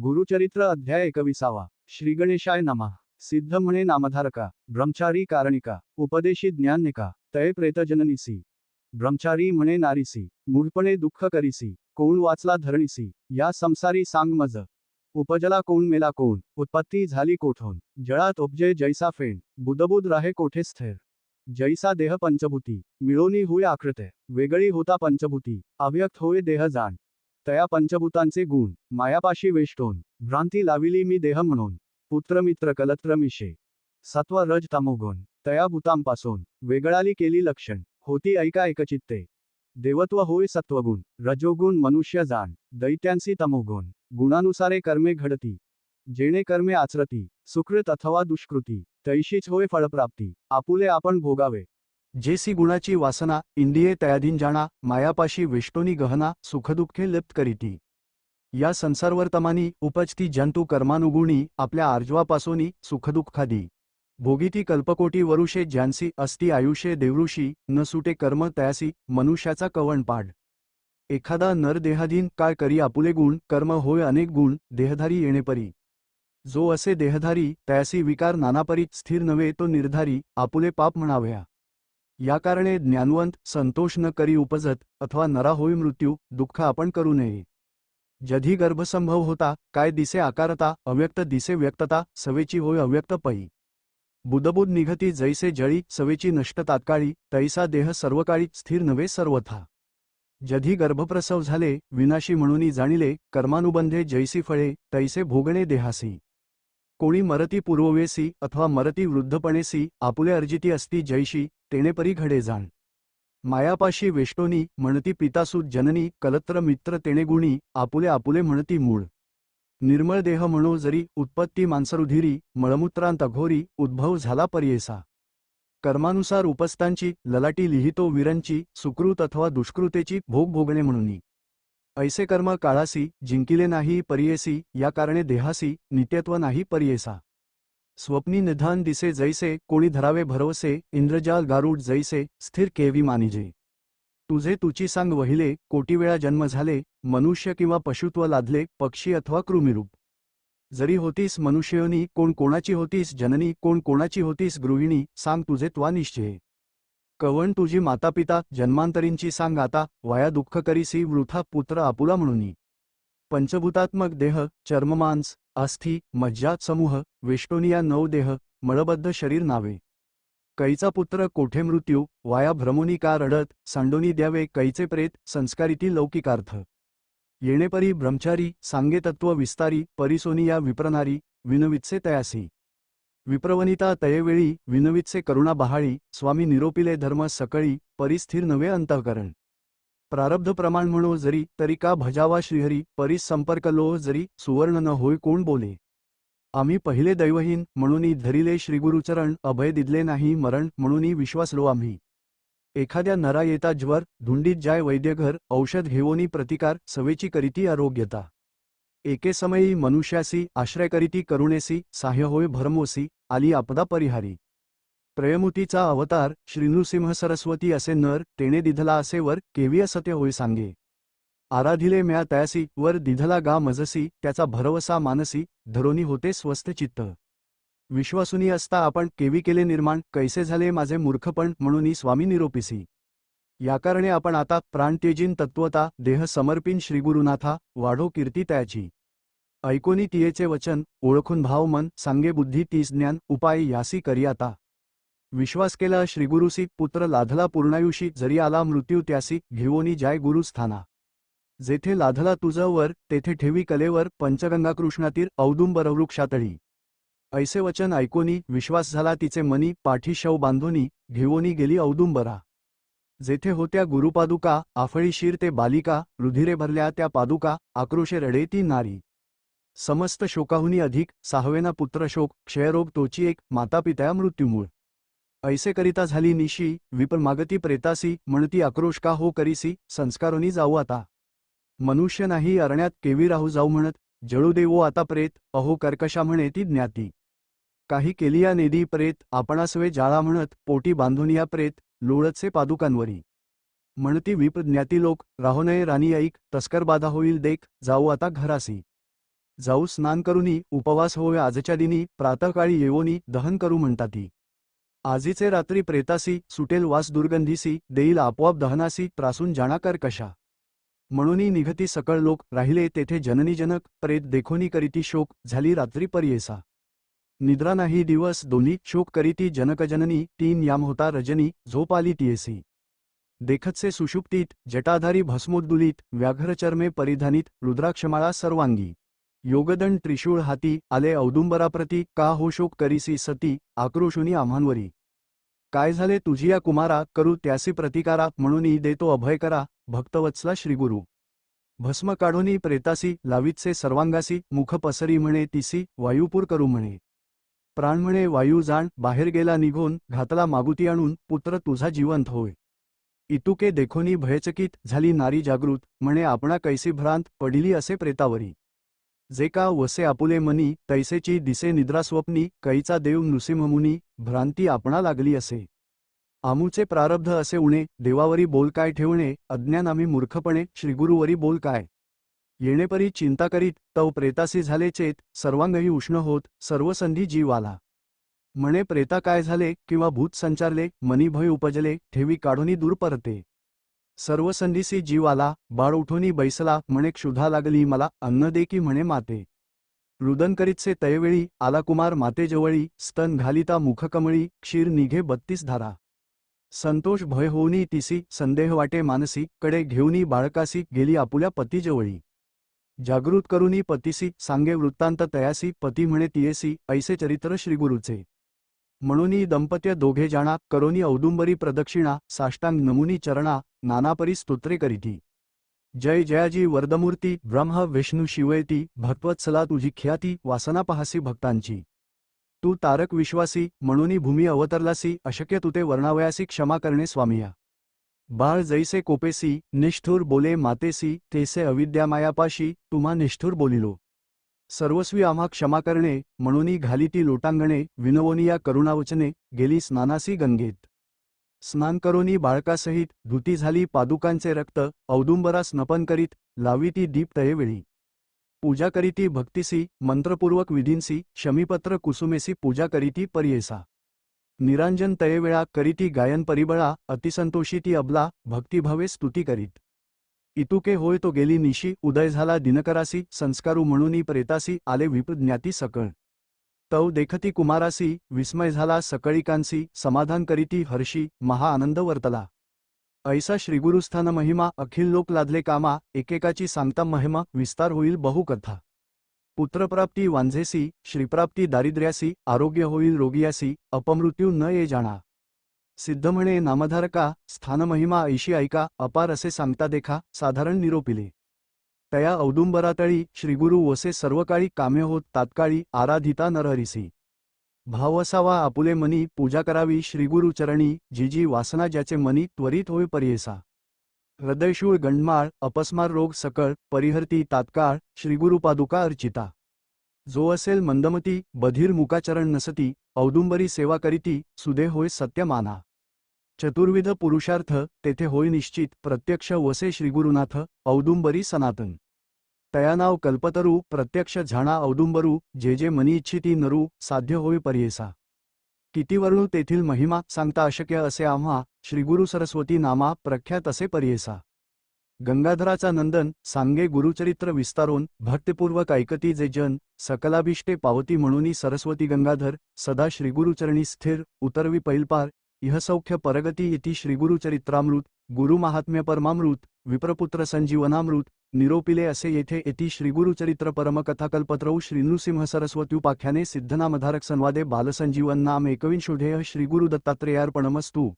गुरुचरित्र अध्याय एकविसावा. श्री गणेशाय नमा. सिद्ध म्हणे नामधारका. ब्रह्मचारी कारणिका. उपदेशी ज्ञानिका तय प्रेतजननीसी. ब्रह्मचारी म्हणे नारीसी. मूळपणे दुःख करीसी. कोण वाचला धरणीसी. या संसारी सांग मज. उपजला कोण मेला कोण. उत्पत्ती झाली कोठून. जळात उपजे जैसा फेण. बुदबुद राहे कोठे स्थिर. जैसा देह पंचभूती. मिळोनी होय आकृते. वेगळी होता पंचभूती. अव्यक्त होय देह जाण. तया पंचभूतांचे गुण मायापाशी वेष्टोन भ्रांती लाविली मी देह म्हणून. पुत्रमित्र कलत्र मिशे सत्व रज तमोगुण तया भूतांपासून वेगळाली केली लक्षण होती ऐका एकचित्ते देवत्व होय सत्वगुण रजोगुण मनुष्य जाण दैत्यांसी तमोगुण गुणानुसारे कर्मे घडती. जेणे कर्मे आचरती सुकृत अथवा दुष्कृती तैशीच होय फळप्राप्ती आपुले आपण भोगावे. जेसी गुणाची वासना इंद्रिये तयाधीन जाणा मायापाशी वेष्टोनी गहना सुखदुःखे लिप्त करीती. या संसारवर्तमानी उपजती जंतू कर्मानुगुणी आपल्या आर्जवापासोनी सुखदुःखादी. भोगीती कल्पकोटी वरुषे ज्यांसी अस्ति आयुष्ये देवऋषी न सुटे कर्म तयासी मनुष्याचा कवणपाड एखादा नर देहाधीन काय करी आपुले गुण कर्म होय अनेक गुण देहधारी येणेपरी जो असे देहधारी तयासी विकार नानापरी स्थिर नव्हे तो निर्धारी आपुले पाप म्हणाव्या. या कारणे ज्ञानवंत संतोष न करी उपजत अथवा नरा होई मृत्यू दुःख आपण करू नये. जधी गर्भसंभव होता काय दिसे आकारता अव्यक्त दिसे व्यक्तता सवेची होय अव्यक्त पै बुदबुद निघती जैसे जळी सवेची नष्ट तात्काळी तैसा देह सर्वकाळी स्थिर नव्हे सर्वथा. जधी गर्भप्रसव झाले विनाशी म्हणूनी जाणिले कर्मानुबंधे जैसी फळे तैसे भोगणे देहासी. कोणी मरती पूर्ववेसी अथवा मरती वृद्धपणेसी आपुले अर्जिती असती जैशी तेणेपरी घडे जाण. मायापाशी वेष्टोनी म्हणती पितासूत जननी कलत्र मित्र तेणे गुणी आपुले आपुले म्हणती मूळ. निर्मळ देह म्हणो जरी उत्पत्ती मांसरुधिरी मळमूत्रांत अघोरी उद्भव झाला पर्येसा. कर्मानुसार उपस्थांची ललाटी लिहितो वीरंची सुकृत अथवा दुष्कृतेची भोग भोगणे म्हणूनी. ऐसे कर्म काळासी जिंकिले नाही पर्येसी या कारणे देहासी नित्यत्व नाही पर्येसा. स्वप्नी निधान दिसे जैसे कोणी धरावे भरवसे इंद्रजाल गारुड जैसे स्थिर केवी मानिजे. तुझे तुची सांग वहिले कोटी वेळा जन्म झाले मनुष्य किंवा पशुत्व लादले पक्षी अथवा कृमिरूप. जरी होतीस मनुष्योनी कोण कोणाची होतीस जननी कोण कोणाची होतीस गृहिणी सांग तुझे त्वा निश्चय. कवण तुझी मातापिता जन्मांतरींची सांग आता वाया दुःख करीसी वृथा पुत्र आपुला म्हणून. पंचभूतात्मक देह चर्ममांस अस्थि मज्जात समूह वेष्टोनिया नऊ देह मळबद्ध शरीर नावे. कैचा पुत्र कोठे मृत्यू वाया भ्रमुनी का रडत सांडोनी द्यावे कैचे प्रेत संस्कारिती लौकिकार्थ. येणेपरी ब्रह्मचारी सांगे तत्व विस्तारी परिसोनिया विप्रनारी विनवित्से तयासी. विप्रवनिता तयेवेळी विनवित्से करुणा बहाळी स्वामी निरोपिले धर्म सकळी परिस्थिर नवे अंतःकरण. प्रारब्ध प्रमाण म्हणो जरी तरी का भजावा श्रीहरी परिस संपर्क लोह जरी सुवर्ण न होय कोण बोले. आम्ही पहिले दैवहीन म्हणूनही धरिले श्रीगुरुचरण अभय दिदले नाही मरण म्हणूनही विश्वासलो आम्ही. एखाद्या नरा येता ज्वर धुंडीत जाय वैद्यघर औषध घेवोनी प्रतिकार सवेची करीती आरोग्यता. एके समयी मनुष्यासी आश्रय करीती करुणेसी साह्य होय भरमोसी आली आपदा परिहारी. प्रयमुतीचा अवतार श्रीनृसिंह सरस्वती असे नर तेने दिधला असे वर केवी असते होय सांगे. आराधिले म्या तयासी वर दिधला गा मजसी त्याचा भरवसा मानसी धरोनी होते स्वस्थ चित्त. विश्वासुनी असता आपण केवी केले निर्माण कैसे झाले माझे मूर्खपण म्हणून स्वामी निरोपिसी. याकारणे आपण आता प्राणतेजीन तत्वता देह समर्पिन श्रीगुरुनाथा वाढो कीर्ती त्याची. ऐकोनी तियेचे वचन ओळखून भाव मन सांगे बुद्धी तीस ज्ञान उपाय यासी करी आता विश्वास केला श्रीगुरुसी पुत्र लाधला पूर्णायुषी जरी आला मृत्यू त्यासी घेवोनी जाय गुरुस्थाना जेथे लाधला तुझवर तेथे ठेवी कलेवर पंचगंगा कृष्णातीर औदुंबर वृक्षातळी. ऐसे वचन ऐकोनी विश्वास झाला तिचे मनी पाठी शव बांधोनी घेवोनी गेली औदुंबरा. जेथे होत्या गुरुपादुका आफळी शिर ते बालिका रुधिरे भरल्या त्या पादुका आक्रोशे रडे ती नारी. समस्त शोकाहुनी अधिक सहावेना पुत्रशोक क्षयरोग तोची एक मातापित्या मृत्यूमूळ. ऐसे करिता झाली निशी विपर मागती प्रेतासी म्हणती आक्रोश का हो करीसी संस्कारोनी जाऊ आता. मनुष्य नाही अरण्यात केवी राहू जाऊ म्हणत जळू देवो आता प्रेत अहो कर्कशा म्हणे ती ज्ञाती. काही केलिया नेदी प्रेत आपणासवे जाळा म्हणत पोटी बांधून या प्रेत लोळतसे पादुकांवरी. म्हणती विप ज्ञाती लोक राहो नये राणी ऐक तस्कर बाधा होईल देख जाऊ आता घरासी. जाऊ स्नान करुनी उपवास होय आजच्या दिनी प्रातःकाळी येवोनी दहन करू म्हणताती. आजीचे रात्री प्रेतासी सुटेल वास दुर्गंधीसी देईल आपोआप दहनासी त्रासून जाणाकर कशा? म्हणूनही निघती सकळ लोक राहिले तेथे जननीजनक प्रेत देखोनी करीती शोक झाली रात्री पर्येसा. निद्रा नाही दिवस दोन्ही शोक करीती जनकजननी तीन याम होता रजनी झोप आली तियेसी. देखतसे सुषुप्तीत जटाधारी भस्मोद्दुलित व्याघ्रचर्मे परिधानित रुद्राक्षमाळा सर्वांगी. योगदन त्रिशूळ हाती आले औदुंबराप्रती का हो शोक करीसी सती आक्रोशुनी आम्हांवरी. काय झाले तुझी या कुमारा करू त्यासी प्रतिकारा म्हणूनही देतो अभय करा भक्तवत्सला श्रीगुरु. भस्म काढूनी प्रेतासी लावितसे सर्वांगासी मुख पसरी म्हणे तिसी वायुपूर करू म्हणे. प्राण म्हणे वायू जाण बाहेर गेला निघून घातला मागुती आणून पुत्र तुझा जिवंत होय. इतुके देखोनी भयचकित झाली नारी जागृत म्हणे आपणा कैसी भ्रांत पडिली असे प्रेतावरी. जे का वसे आपुले मनी तैसेची दिसे निद्रास्वप्नी कैचा देव नृसिंहमुनी भ्रांती आपणा लागली असे. आमूचे प्रारब्ध असे उणे देवावरी बोल काय ठेवणे अज्ञान आम्ही मूर्खपणे श्रीगुरुवरी बोल काय. येणेपरी चिंता करीत तव प्रेतासी झाले चेत सर्वांगही उष्ण होत सर्वसंधी जीव आला. म्हणे प्रेता काय झाले किंवा भूत संचारले मनी भय उपजले ठेवी काढोनी दूर परते. सर्व संधीसी जीव आला बाळ उठोनी बैसला म्हणे क्षुधा लागली मला अन्न दे की म्हणे माते. रुदन करीतसे तयवेळी आला कुमार मातेजवळी स्तन घालिता मुखकमळी क्षीर निघे बत्तीस धारा. संतोष भय होऊनी तिसी संदेह वाटे मानसी कडे घेऊनी बाळकासी गेली आपुल्या पतीजवळी. जागृत करूनी पतीसी सांगे वृत्तांत तयासी पती म्हणे तियेसी ऐसे चरित्र श्रीगुरुचे. म्हणूनही दंपत्य दोघे जाणा करोनी औदुंबरी प्रदक्षिणा साष्टांग नमुनी चरणा नानापरी स्तोत्रे करीती. जय जयाजी वरदमूर्ती ब्रह्म विष्णू शिवयती भक्तवत्सला तुझी ख्याती वासना पहासी भक्तांची. तू तारक विश्वासी म्हणूनही भूमी अवतरलासी अशक्य तुते वर्णावयासी क्षमा करणे स्वामिया. बाळ जैसे कोपेसी निष्ठुर बोले मातेसी तेसे अविद्या मायापाशी तुम्हा निष्ठुर बोलिलो. सर्वस्वी आम्हा क्षमा करणे म्हणूनी घाली ती लोटांगणे विनवोनी या करुणावचने गेली स्नानासी गंगेत स्नान करोनी बाळकासहित धुती झाली पादुकांचे रक्त औदुंबरा स्नपन करीत लावी ती दीप तयेवेळी पूजा करीती भक्तिसी मंत्रपूर्वक विधींसी शमीपत्र कुसुमेसी पूजा करीती पर्येसा. निरांजन तयेवेळा करीती गायन परिबळा अतिसंतोषी ती अबला भक्तिभावे स्तुती करीत. इतुके होय तो गेली निशी उदय झाला दिनकरासी संस्कारू म्हणूनी प्रेतासी आले विप्रज्ञाती सकळ. तव देखती कुमारासी विस्मय झाला सकळिकांसी समाधान करीती हर्षी महा आनंद वर्तला. ऐसा श्रीगुरुस्थान महिमा अखिल लोक लादले कामा एकेकाची सांगता महिमा विस्तार होईल बहुकथा. पुत्रप्राप्ती वांझेसी श्रीप्राप्ती दारिद्र्यासी आरोग्य होईल रोगियासी अपमृत्यू न ये जाणा. सिद्ध म्हणे नामधारका स्थानमहिमा ऐशी ऐका अपार असे सांगता देखा साधारण निरोपिले. तया औदुंबरातळी श्रीगुरु वसे सर्वकाळी कामे होत तात्काळी आराधिता नरहरिसी. भावसावा आपुले मनी पूजा करावी श्रीगुरु चरणी जी जी वासना ज्याचे मनी त्वरित होय पर्येसा. हृदयशूळ गंडमाळ अपस्मार रोग सकळ परिहर्ती तात्काळ श्रीगुरुपादुका अर्चिता. जो असेल मंदमती बधीर मुकाचरण नसती औदुंबरी सेवा करीती सुदे होय सत्यमाना. चतुर्विध पुरुषार्थ तेथे होय निश्चित प्रत्यक्ष वसे श्रीगुरुनाथ औदुंबरी सनातन. तया नाव कल्पतरू प्रत्यक्ष झाणा औदुंबरू जे जे मनी इच्छिती नरू साध्य होय पर्येसा. किती वर्णू तेथील महिमा सांगता अशक्य असे आम्हा श्रीगुरु सरस्वती नामा प्रख्यात असे पर्येसा. गंगाधराचा नंदन सांगे गुरुचरित्र विस्तारून भक्तिपूर्वक ऐकती जे जन सकलाभिष्टे पावती म्हणूनी सरस्वती गंगाधर सदा श्रीगुरुचरणी स्थिर उतरवी पैलपार इहसौख्य परगती इति श्रीगुरुचरित्रामृत गुरुमाहात्म्य परमामृत विप्रपुत्र संजीवनामृत निरोपिले असे येथे येती श्रीगुरुचरित्र परमकथाकल्पत्रौ श्रीनृसिंह सरस्वत्युपाख्याने सिद्धनामधारक संवादे बालसंजीवन नाम एकविंशोधेय श्रीगुरुदत्तात्रेयार्पणमस्तू।